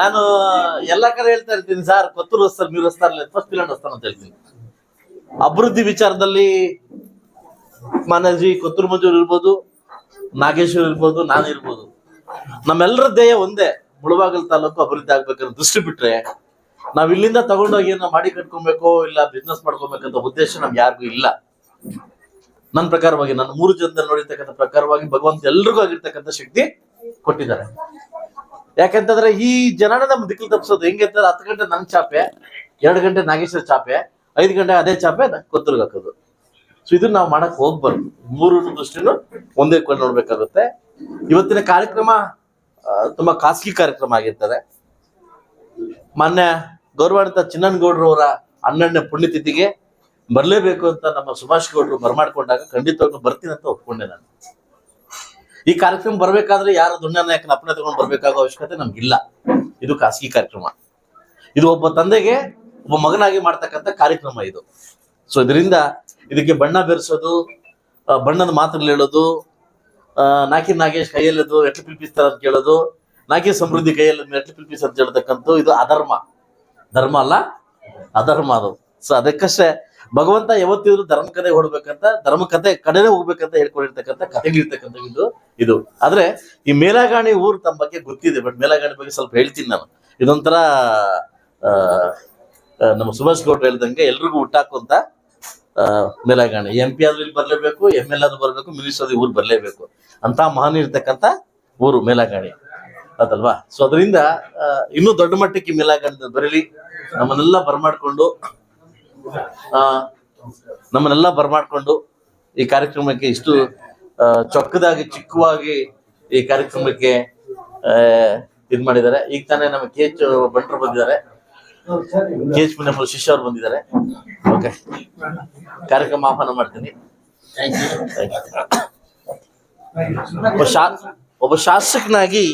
ನಾನು ಎಲ್ಲ ಕಡೆ ಹೇಳ್ತಾ ಇರ್ತೀನಿ ಸರ್, ಕೊತ್ತೂರು ಹೊಸ್ತಾರೆ ನೀವು ಹೊಸ್ತಾ ಫಸ್ಟ್ ಪಿಲಾಂಡ್ ಹೊಸ್ತಾರ ಅಂತ ಹೇಳ್ತೀನಿ. ಅಭಿವೃದ್ಧಿ ವಿಚಾರದಲ್ಲಿ ಮನಜಿ ಕೊತ್ತೂರು ಮಂಜೂರು ಇರ್ಬೋದು, ನಾಗೇಶ್ವರ್ ಇರ್ಬೋದು, ನಾನು ಇರ್ಬೋದು. ನಮ್ಮೆಲ್ಲರ ದೇಹ ಒಂದೇ, ಮುಳಬಾಗಲ್ ತಾಲೂಕು ಅಭಿವೃದ್ಧಿ ಆಗ್ಬೇಕನ್ನೋ ದೃಷ್ಟಿ ಬಿಟ್ರೆ ನಾವ್ ಇಲ್ಲಿಂದ ತಗೊಂಡೋಗಿ ಏನೋ ಮಾಡಿ ಕಟ್ಕೊಬೇಕು ಇಲ್ಲ ಬಿಸ್ನೆಸ್ ಮಾಡ್ಕೊಬೇಕಂತ ಉದ್ದೇಶ ನಮ್ಗೆ ಯಾರಿಗೂ ಇಲ್ಲ. ನನ್ನ ಪ್ರಕಾರವಾಗಿ ನನ್ನ ಮೂರು ಜನದಲ್ಲಿ ನೋಡಿರ್ತಕ್ಕಂಥ ಪ್ರಕಾರವಾಗಿ ಭಗವಂತ ಎಲ್ರಿಗೂ ಆಗಿರ್ತಕ್ಕಂಥ ಶಕ್ತಿ ಕೊಟ್ಟಿದ್ದಾರೆ. ಯಾಕಂತಂದ್ರೆ ಈ ಜನ ನಮ್ ದಿಕ್ಕಲ್ ತಪ್ಪಿಸೋದು ಹೆಂಗೆ ಅಂತಂದ್ರೆ ಹತ್ತು ಗಂಟೆ ನನ್ ಚಾಪೆ, ಎರಡು ಗಂಟೆ ನಾಗೇಶ್ವರ ಚಾಪೆ, ಐದು ಗಂಟೆ ಅದೇ ಚಾಪೆ ಕೊತ್ತೂರ್ಗ್ ಹಾಕೋದು. ಸೊ ಇದನ್ನ ನಾವು ಮಾಡಕ್ ಹೋಗ್ಬಾರ್ದು. ಮೂರು ದೃಷ್ಟಿನೂ ಒಂದೇ ಕೊಂಡು ನೋಡ್ಬೇಕಾಗುತ್ತೆ. ಇವತ್ತಿನ ಕಾರ್ಯಕ್ರಮ ತುಂಬಾ ಖಾಸಗಿ ಕಾರ್ಯಕ್ರಮ ಆಗಿರ್ತದೆ. ಮೊನ್ನೆ ಗೌರವಾನ್ವಿತ ಅವರ ಹನ್ನೆರಡನೇ ಪುಣ್ಯತಿಥಿಗೆ ಬರಲೇಬೇಕು ಅಂತ ನಮ್ಮ ಸುಭಾಷ್ ಗೌಡ್ರು ಬರಮಾಡ್ಕೊಂಡಾಗ ಖಂಡಿತವಾಗ್ಲೂ ಬರ್ತೀನಿ ಅಂತ ಒಪ್ಕೊಂಡೆ ನಾನು. ಈ ಕಾರ್ಯಕ್ರಮ ಬರಬೇಕಾದ್ರೆ ಯಾರು ದುಂಡ ನಾಯಕನ ಅಪ್ಪಣೆ ತಗೊಂಡು ಬರಬೇಕಾಗೋ ಅವಶ್ಯಕತೆ ನಮ್ಗಿಲ್ಲ. ಇದು ಖಾಸಗಿ ಕಾರ್ಯಕ್ರಮ. ಇದು ಒಬ್ಬ ತಂದೆಗೆ ಒಬ್ಬ ಮಗನಾಗಿ ಮಾಡ್ತಕ್ಕಂಥ ಕಾರ್ಯಕ್ರಮ ಇದು. ಸೊ ಇದರಿಂದ ಇದಕ್ಕೆ ಬಣ್ಣ ಬೆರೆಸೋದು ಬಣ್ಣದ ಮಾತುಗಳು ಹೇಳೋದು ನಾಕಿ ನಾಗೇಶ್ ಕೈಯಲ್ಲದು ಎಟ್ಲು ಪಿಲ್ಪಿಸ್ತಾರ ಅಂತ ಕೇಳೋದು ನಾಕಿ ಸಮೃದ್ಧಿ ಕೈಯಲ್ಲಿ ಎಟ್ಲು ಪಿಲ್ಪಿಸ್ ಅಂತ ಹೇಳ್ತಕ್ಕಂಥ ಇದು ಅಧರ್ಮ. ಧರ್ಮ ಅಲ್ಲ, ಅಧರ್ಮ ಅದು. ಸೊ ಅದಕ್ಕಷ್ಟೇ ಭಗವಂತ ಯಾವತ್ತಿದ್ರು ಧರ್ಮ ಕತೆ ಹೊಡ್ಬೇಕಂತ ಧರ್ಮ ಕತೆ ಕಡೆನೇ ಹೋಗ್ಬೇಕಂತ ಹೇಳ್ಕೊಂಡಿರ್ತಕ್ಕಂಥ ಕಥೆಗಳಿರ್ತಕ್ಕಂಥ ಇದು ಇದು. ಆದ್ರೆ ಈ ಮೇಲಾಗಾಣಿ ಊರು ತಮ್ಮ ಬಗ್ಗೆ ಗೊತ್ತಿದೆ ಬಟ್ ಮೇಲಾಗಾಣಿ ಬಗ್ಗೆ ಸ್ವಲ್ಪ ಹೇಳ್ತೀನಿ ನಾನು. ಇದೊಂಥರ ನಮ್ಮ ಸುಭಾಷ್ ಗೌಡ್ರು ಹೇಳ್ದಂಗೆ ಎಲ್ರಿಗೂ ಹುಟ್ಟಾಕುವಂತ ಆ, ಮೇಲಾಗಾಣಿ. ಎಂ ಪಿ ಆದ್ರೂ ಇಲ್ಲಿ ಬರ್ಲೇಬೇಕು ಎಂ ಎಲ್ ಆದ್ರೂ ಬರ್ಬೇಕು ಮಿನಿಸ್ಟರ್ ಆದ್ರೂ ಊರು ಬರ್ಲೇಬೇಕು. ಅಂತ ಮಹಾನ್ ಇರ್ತಕ್ಕಂಥ ಊರು ಮೇಲಾಗಾಣಿ. ಅದಲ್ವಾ ಸೊ ಅದರಿಂದ ಇನ್ನೂ ದೊಡ್ಡ ಮಟ್ಟಕ್ಕೆ ಮೇಲಾಗಾಣಿ ಬರಲಿ. ನಮ್ಮನ್ನೆಲ್ಲ ಬರಮಾಡ್ಕೊಂಡು ನಮ್ಮನ್ನೆಲ್ಲ ಬರಮಾಡ್ಕೊಂಡು ಈ ಕಾರ್ಯಕ್ರಮಕ್ಕೆ ಇಷ್ಟು ಚೊಕ್ಕದಾಗಿ ಚಿಕ್ಕವಾಗಿ ಈ ಕಾರ್ಯಕ್ರಮಕ್ಕೆ ಇದ್ ಮಾಡಿದ್ದಾರೆ. ಈಗ ತಾನೇ ನಮ್ಮ ಕೆ ಎಚ್ ಬಂಟ್ರು ಬಂದಿದ್ದಾರೆ. ಕೆ ಎಚ್ ಮುನಿಯಪ್ಪ ಶಿಷ್ಯ ಅವ್ರು ಬಂದಿದ್ದಾರೆ. ಓಕೆ. ಕಾರ್ಯಕ್ರಮ ಆಹ್ವಾನ ಮಾಡ್ತೀನಿ. ಒಬ್ಬ ಶಾಸಕನಾಗಿ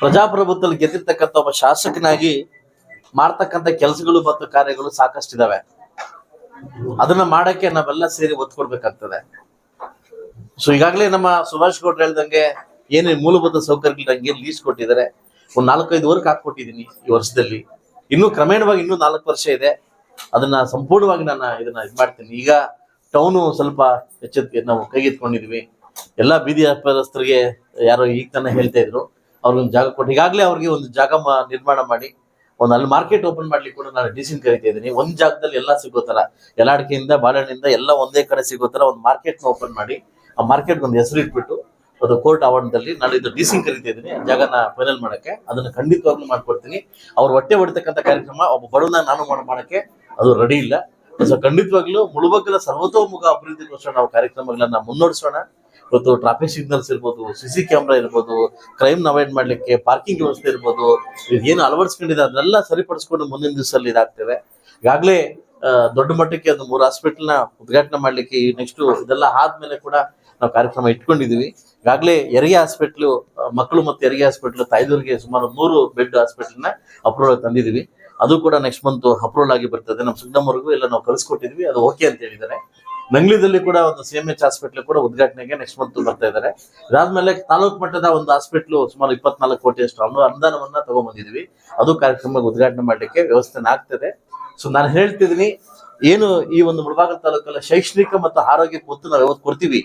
ಪ್ರಜಾಪ್ರಭುತ್ವದಲ್ಲಿ ಗೆದ್ದಿರ್ತಕ್ಕಂಥ ಒಬ್ಬ ಶಾಸಕನಾಗಿ ಮಾಡ್ತಕ್ಕಂಥ ಕೆಲಸಗಳು ಮತ್ತು ಕಾರ್ಯಗಳು ಸಾಕಷ್ಟು ಸಾಕಷ್ಟಿದಾವೆ. ಅದನ್ನ ಮಾಡಕ್ಕೆ ನಾವೆಲ್ಲ ಸೇರಿ ಒತ್ತು ಕೊಡ್ಬೇಕಾಗ್ತದೆ ಸೊ ಈಗಾಗಲೇ ನಮ್ಮ ಸುಭಾಷ್ ಗೌಡ್ರು ಹೇಳ್ದಂಗೆ ಏನೇ ಮೂಲಭೂತ ಸೌಕರ್ಯಗಳು ನಂಗೆ ಲೀಸ್ ಕೊಟ್ಟಿದ್ದಾರೆ? ಒಂದು ನಾಲ್ಕೈದು ವರ್ಕ್ ಹಾಕ್ಕೊಟ್ಟಿದ್ದೀನಿ ಈ ವರ್ಷದಲ್ಲಿ. ಇನ್ನೂ ಕ್ರಮೇಣವಾಗಿ ಇನ್ನೂ ನಾಲ್ಕು ವರ್ಷ ಇದೆ. ಅದನ್ನ ಸಂಪೂರ್ಣವಾಗಿ ನಾನು ಇದನ್ನ ಇದು ಮಾಡ್ತೀನಿ. ಈಗ ಟೌನು ಸ್ವಲ್ಪ ಎಚ್ಚೆತ್ತಿಗೆ ನಾವು ಕೈಗೆತ್ಕೊಂಡಿದ್ವಿ ಎಲ್ಲಾ ಬೀದಿ ವ್ಯಾಪಾರಸ್ಥರಿಗೆ ಯಾರೋ ಈಗ ತಾನೇ ಹೇಳ್ತಾ ಇದ್ರು. ಅವ್ರಿಗೊಂದು ಜಾಗ ಕೊಟ್ಟು, ಈಗಾಗಲೇ ಅವ್ರಿಗೆ ಒಂದು ಜಾಗ ನಿರ್ಮಾಣ ಮಾಡಿ ಒಂದು ಅಲ್ಲಿ ಮಾರ್ಕೆಟ್ ಓಪನ್ ಮಾಡ್ಲಿಕ್ಕೆ ಕೂಡ ನಾನು ಡಿಸಿನ್ ಕರಿತಾ ಇದ್ದೀನಿ. ಒಂದ್ ಜಾಗದಲ್ಲಿ ಎಲ್ಲ ಸಿಗೋ ತರ ಎಲ್ಲಾಡಿಕೆಯಿಂದ ಬಾಳೆಹಣ್ಣಿಂದ ಎಲ್ಲ ಒಂದೇ ಕಡೆ ಸಿಗೋ ತರ ಒಂದು ಮಾರ್ಕೆಟ್ನ ಓಪನ್ ಮಾಡಿ, ಆ ಮಾರ್ಕೆಟ್ ಒಂದು ಹೆಸರು ಇಟ್ಬಿಟ್ಟು ಅದು ಕೋರ್ಟ್ ಆವರಣದಲ್ಲಿ ನಾನು ಇದು ಡಿಸಿನ್ ಕರಿತಾ ಇದ್ದೀನಿ. ಜಾಗನ ಫೈನಲ್ ಮಾಡಕ್ಕೆ ಅದನ್ನ ಖಂಡಿತವಾಗ್ಲೂ ಮಾಡ್ಕೊಡ್ತೀನಿ. ಅವ್ರ ಹೊಟ್ಟೆ ಹೊಡಿತಕ್ಕಂಥ ಕಾರ್ಯಕ್ರಮ ಒಬ್ಬ ಬಡವನ ನಾನು ಮಾಡ್- ಮಾಡಕ್ಕೆ ಅದು ರೆಡಿ ಇಲ್ಲ. ಸೊ ಖಂಡಿತವಾಗ್ಲೂ ಮುಳುಬಗ್ಗಲ ಸರ್ವತೋಮುಖ ಅಭಿವೃದ್ಧಿಗೋಸ್ಕರ ನಾವು ಕಾರ್ಯಕ್ರಮಗಳನ್ನ ಮುನ್ನಡೆಸೋಣ. ಇವತ್ತು ಟ್ರಾಫಿಕ್ ಸಿಗ್ನಲ್ಸ್ ಇರ್ಬೋದು ಸಿ ಸಿ ಕ್ಯಾಮ್ರಾ ಇರ್ಬೋದು ಕ್ರೈಮ್ ಅವಾಯ್ಡ್ ಮಾಡ್ಲಿಕ್ಕೆ ಪಾರ್ಕಿಂಗ್ ವ್ಯವಸ್ಥೆ ಇರ್ಬೋದು ಏನು ಅಳವಡಿಸ್ಕೊಂಡಿದೆ ಅದನ್ನೆಲ್ಲ ಸರಿಪಡಿಸ್ಕೊಂಡು ಮುಂದಿನ ದಿವಸದಲ್ಲಿ ಇದಾಗ್ತೇವೆ. ಈಗಾಗಲೇ ದೊಡ್ಡ ಮಟ್ಟಕ್ಕೆ ಒಂದು ಮೂರು ಹಾಸ್ಪಿಟಲ್ನ ಉದ್ಘಾಟನೆ ಮಾಡ್ಲಿಕ್ಕೆ ನೆಕ್ಸ್ಟ್ ಇದೆಲ್ಲ ಆದ್ಮೇಲೆ ಕೂಡ ನಾವು ಕಾರ್ಯಕ್ರಮ ಇಟ್ಕೊಂಡಿದೀವಿ. ಈಗಾಗಲೇ ಹೆರಿಗೆ ಹಾಸ್ಪಿಟ್ಲು ಮಕ್ಕಳು ಮತ್ತು ಹೆರಿಗೆ ಹಾಸ್ಪಿಟ್ಲು ತಾಯ್ದೂರಿಗೆ ಸುಮಾರು ಮೂರು ಬೆಡ್ ಹಾಸ್ಪಿಟ್ಲನ್ನ ಅಪ್ರೂವಲ್ ತಂದಿದೀವಿ. ಅದು ಕೂಡ ನೆಕ್ಸ್ಟ್ ಮಂತ್ ಅಪ್ರೂವಲ್ ಆಗಿ ಬರ್ತದೆ. ನಮ್ಮ ಸುಗ್ನಮ್ವರೆಗೂ ಎಲ್ಲ ನಾವು ಕಳಿಸ್ಕೊಟ್ಟಿದ್ವಿ. ಅದು ಓಕೆ ಅಂತ ಹೇಳಿದ್ದಾರೆ. ನಂಗ್ಲಿದಲ್ಲಿ ಕೂಡ ಒಂದು ಸಿ ಎಂ ಎಚ್ ಹಾಸ್ಪಿಟ್ಲ್ ಕೂಡ ಉದ್ಘಾಟನೆಗೆ ನೆಕ್ಸ್ಟ್ ಮಂತ್ ಬರ್ತಾ ಇದ್ದಾರೆ ಅದಾದ್ಮೇಲೆ ತಾಲೂಕು ಮಟ್ಟದ ಒಂದು ಹಾಸ್ಪಿಟ್ಲು ಸುಮಾರು ಇಪ್ಪತ್ನಾಲ್ಕು ಕೋಟಿಯಷ್ಟು ಅನು ಅನುದಾನವನ್ನ ತಗೊಂಡ್ಬಂದಿದ್ವಿ ಅದು ಕಾರ್ಯಕ್ರಮಕ್ಕೆ ಉದ್ಘಾಟನೆ ಮಾಡಲಿಕ್ಕೆ ವ್ಯವಸ್ಥೆ ಆಗ್ತದೆ. ಸೊ ನಾನು ಹೇಳ್ತಿದ್ದೀನಿ, ಏನು ಈ ಒಂದು ಮುಳಬಾಗಲ್ ತಾಲೂಕಲ್ಲ ಶೈಕ್ಷಣಿಕ ಮತ್ತು ಆರೋಗ್ಯಕ್ಕೆ ಒತ್ತು ನಾವು ಯಾವತ್ತು ಕೊಡ್ತೀವಿ.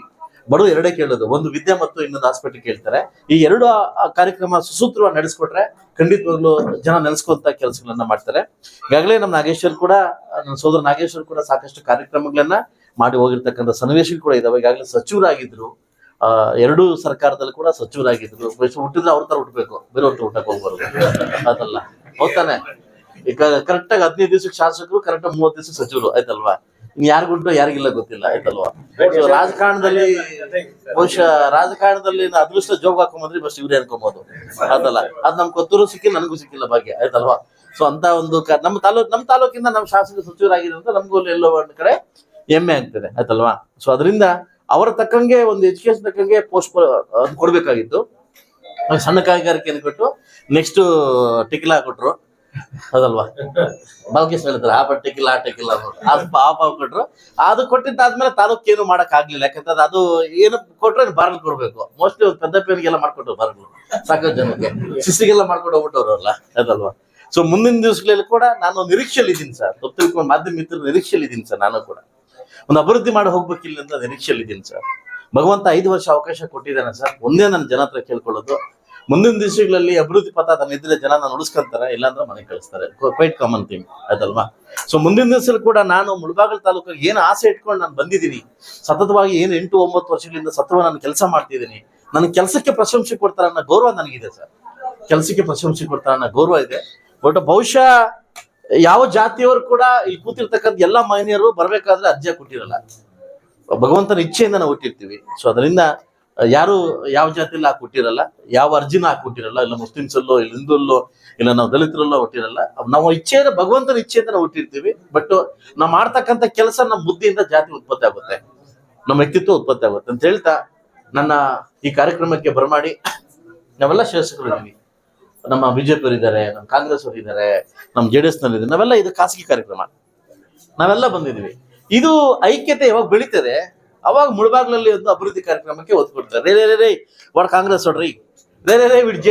ಬಡವರು ಎರಡೇ ಕೇಳೋದು, ಒಂದು ವಿದ್ಯೆ ಮತ್ತು ಇನ್ನೊಂದು ಹಾಸ್ಪಿಟಲ್ ಕೇಳ್ತಾರೆ. ಈ ಎರಡು ಕಾರ್ಯಕ್ರಮ ಸುಸೂತ್ರವಾಗಿ ನಡೆಸ್ಕೊಟ್ರೆ ಖಂಡಿತವಾಗ್ಲೂ ಜನ ನೆನೆಸ್ಕೊಂತ ಕೆಲಸಗಳನ್ನ ಮಾಡ್ತಾರೆ. ಈಗಾಗಲೇ ನಮ್ಮ ನಾಗೇಶ್ವರ್ ಕೂಡ ನನ್ನ ಸೋದರ ನಾಗೇಶ್ವರ್ ಕೂಡ ಸಾಕಷ್ಟು ಕಾರ್ಯಕ್ರಮಗಳನ್ನ ಮಾಡಿ ಹೋಗಿರ್ತಕ್ಕಂಥ ಸನ್ನಿವೇಶಗಳು ಕೂಡ ಇದಾವೆ. ಈಗಾಗಲೇ ಸಚಿವರಾಗಿದ್ರು ಎರಡೂ ಸರ್ಕಾರದಲ್ಲಿ ಕೂಡ ಸಚಿವರಾಗಿದ್ರು. ಹುಟ್ಟಿದ್ರೆ ಅವ್ರ ತರ ಹುಟ್ಟಬೇಕು ಬೇರೆ ಅವ್ರ ಹುಟ್ಟಕ್ ಹೋಗ್ಬಾರ್ದು. ಅದಲ್ಲ ಹೋಗ್ತಾನೆ ಈಗ ಕರೆಕ್ಟ್ ಆಗಿ ಹದಿನೈದು ದಿವಸಕ್ಕೆ ಶಾಸಕರು ಕರೆಕ್ಟ್ ಮೂವತ್ತು ದಿವಸ ಸಚಿವರು. ಆಯ್ತಲ್ವಾ? ಇನ್ ಯಾರಿಗುಂಟು ಯಾರಿಗಿಲ್ಲ ಗೊತ್ತಿಲ್ಲ. ಆಯ್ತಲ್ವಾ? ರಾಜಕಾರಣದಲ್ಲಿ, ಬಹುಶಃ ರಾಜಕಾರಣದಲ್ಲಿ ಅದೃಷ್ಟ ಜೋಗ್ ಹಾಕೊಂಬಂದ್ರೆ ಬಸ್ ಇವ್ರೆ ಅನ್ಕೊಬೋದು. ಅದಲ್ಲ ಅದ್ ನಮ್ ಕೊತ್ತೂರು ಸಿಕ್ಕಿಲ್ಲ, ನನಗೂ ಸಿಕ್ಕಿಲ್ಲ ಭಾಗ್ಯ. ಆಯ್ತಲ್ವಾ? ಸೊ ಅಂತ ಒಂದು ನಮ್ಮ ತಾಲೂಕ್ ನಮ್ಮ ತಾಲೂಕಿಂದ ನಮ್ಮ ಶಾಸಕ ಸಚಿವರಾಗಿರೋದ್ರಿಂದ ನಮಗೂ ಎಲ್ಲೋ ಒಂದ್ ಕಡೆ ಹೆಮ್ಮೆ ಆಗ್ತದೆ, ಆಯ್ತಲ್ವಾ? ಸೊ ಅದರಿಂದ ಅವರ ತಕ್ಕಂಗೆ ಒಂದು ಎಜುಕೇಶನ್ ತಕ್ಕಂಗೆ ಪೋಸ್ಟ್ ಕೊಡ್ಬೇಕಾಗಿತ್ತು. ಸಣ್ಣ ಕೈಗಾರಿಕೆಯನ್ನು ಕೊಟ್ಟು ನೆಕ್ಸ್ಟ್ ಟಿಕಿಲ ಕೊಟ್ರು ಹೌದಲ್ವಾ ಬಾಲಕೃಷ್ಣ ಹೇಳ್ತಾರೆ ಆ ಟಿಕಿಲ ಆ ಟಿಕಿಲ ಆ ಪಾಪ ಕೊಟ್ರು ಅದು ಕೊಟ್ಟಿದ್ದಾದ್ಮೇಲೆ ತಾಲೂಕ್ ಏನು ಮಾಡಕ್ ಆಗ್ಲಿಲ್ಲ. ಯಾಕಂದ್ರೆ ಅದು ಏನು ಕೊಟ್ರೆ ಬಾರ್ಲ್ ಕೊಡ್ಬೇಕು. ಮೋಸ್ಟ್ಲಿ ಒಂದು ಪೆದ್ದ ಪೇನಿಗೆಲ್ಲ ಮಾಡ್ಕೊಟ್ರು ಬಾರ್ಲು ಸಾಕಷ್ಟು ಜನಕ್ಕೆ. ಶಿಸ್ಸಿಗೆಲ್ಲ ಮಾಡ್ಕೊಂಡು ಹೋಗ್ಬಿಟ್ಟವ್ರು ಅಲ್ಲ ಅದಲ್ವಾ ಸೊ ಮುಂದಿನ ದಿವಸಗಳಲ್ಲಿ ಕೂಡ ನಾನು ನಿರೀಕ್ಷೆಯಲ್ಲಿ ಇದ್ದೀನಿ ಸರ್. ಗೊತ್ತಿಲ್ಕೊಂಡು ಮಾಧ್ಯಮ ಮಿತ್ರರು ನಿರೀಕ್ಷೆಯಲ್ಲಿ ಇದ್ದೀನಿ ಸರ್, ನಾನು ಕೂಡ. ಒಂದು ಅಭಿವೃದ್ಧಿ ಮಾಡಿ ಹೋಗ್ಬೇಕಿಲ್ಲ ಅಂತ ನಿರೀಕ್ಷೆಯಲ್ಲಿ ಇದ್ದೀನಿ ಸರ್. ಭಗವಂತ ಐದು ವರ್ಷ ಅವಕಾಶ ಕೊಟ್ಟಿದ್ದಾನೆ ಸರ್. ಒಂದೇ ನನ್ನ ಜನ ಹತ್ರ ಕೇಳ್ಕೊಳ್ಳೋದು. ಮುಂದಿನ ದಿವಸಗಳಲ್ಲಿ ಅಭಿವೃದ್ಧಿ ಪಥ ಅದನ್ನ ಇದ್ರೆ ಜನ ನಾನು ಉಳಿಸ್ಕೊಂತಾರೆ, ಇಲ್ಲಾಂದ್ರೆ ಮನೆ ಕಳಿಸ್ತಾರೆ. ಕ್ವೈಟ್ ಕಾಮನ್ ಥಿಂಗ್ ಅದಲ್ವಾ ಸೊ ಮುಂದಿನ ದಿವಸದಲ್ಲಿ ಕೂಡ ನಾನು ಮುಳಬಾಗಲ್ ತಾಲೂಕಿಗೆ ಏನು ಆಸೆ ಇಟ್ಕೊಂಡು ನಾನು ಬಂದಿದ್ದೀನಿ, ಸತತವಾಗಿ ಏನು ಎಂಟು ಒಂಬತ್ತು ವರ್ಷಗಳಿಂದ ಸತ್ವ ನಾನು ಕೆಲಸ ಮಾಡ್ತಿದ್ದೀನಿ, ನನ್ನ ಕೆಲಸಕ್ಕೆ ಪ್ರಶಂಸೆ ಕೊಡ್ತಾರ ಅನ್ನೋ ಗೌರವ ನನಗಿದೆ ಸರ್. ಕೆಲಸಕ್ಕೆ ಪ್ರಶಂಸೆ ಕೊಡ್ತಾರ ಅನ್ನೋ ಗೌರವ ಇದೆ. ಬಟ್ ಬಹುಶಃ ಯಾವ ಜಾತಿಯವರು ಕೂಡ ಇಲ್ಲಿ ಕೂತಿರ್ತಕ್ಕಂಥ ಎಲ್ಲ ಮಹಿಳೆಯರು ಬರಬೇಕಾದ್ರೆ ಅರ್ಜಿ ಕೊಟ್ಟಿರಲ್ಲ ಭಗವಂತನ ಇಚ್ಛೆಯಿಂದ ನಾವು ಹುಟ್ಟಿರ್ತೀವಿ. ಸೊ ಅದರಿಂದ ಯಾರು ಯಾವ ಜಾತಿಯಲ್ಲಿ ಹಾಕಿ ಹುಟ್ಟಿರಲ್ಲ ಯಾವ ಅರ್ಜಿನ ಹಾಕಿ ಹುಟ್ಟಿರಲ್ಲ ಇಲ್ಲ ಮುಸ್ಲಿಮ್ಸ್ ಅಲ್ಲೋ ಇಲ್ಲ ಹಿಂದೂಲ್ಲೋ ಇಲ್ಲ ನಾವು ದಲಿತರಲ್ಲೋ ಹುಟ್ಟಿರಲ್ಲ. ನಾವು ಇಚ್ಛೆಯಿಂದ, ಭಗವಂತನ ಇಚ್ಛೆಯಿಂದ ನಾವು ಹುಟ್ಟಿರ್ತೀವಿ. ಬಟ್ ನಾವು ಮಾಡ್ತಕ್ಕಂಥ ಕೆಲಸ ನಮ್ಮ ಬುದ್ಧಿಯಿಂದ ಜಾತಿ ಉತ್ಪತ್ತಿ ಆಗುತ್ತೆ. ನಮ್ಮ ವ್ಯಕ್ತಿತ್ವ ಉತ್ಪತ್ತಿ ಆಗುತ್ತೆ. ಅಂತ ಹೇಳ್ತಾ ನನ್ನ ಈ ಕಾರ್ಯಕ್ರಮಕ್ಕೆ ಬರಮಾಡಿ ನಾವೆಲ್ಲ ಶಾಸಕರು ನಮ್ಮ ಬಿಜೆಪಿ ಅವರು ಇದ್ದಾರೆ, ನಮ್ಮ ಕಾಂಗ್ರೆಸ್ ಅವರು ಇದ್ದಾರೆ, ನಮ್ಮ ಜೆ ಡಿ ಎಸ್ನಲ್ಲಿ ನಾವೆಲ್ಲ ಇದು ಖಾಸಗಿ ಕಾರ್ಯಕ್ರಮ. ನಾವೆಲ್ಲ ಬಂದಿದ್ವಿ ಇದು ಐಕ್ಯತೆ ಯಾವಾಗ ಬೆಳೀತದೆ, ಅವಾಗ ಮುಳಬಾಗ್ಲಲ್ಲಿ ಒಂದು ಅಭಿವೃದ್ಧಿ ಕಾರ್ಯಕ್ರಮಕ್ಕೆ ಒತ್ತು ಕೊಡ್ತಾರೆ. ರೇ ರೇ ರೇ ವಾಡ್ ಕಾಂಗ್ರೆಸ್ ನೋಡ್ರಿ ರೇ ರೇ ರೇ, ವಿಡ್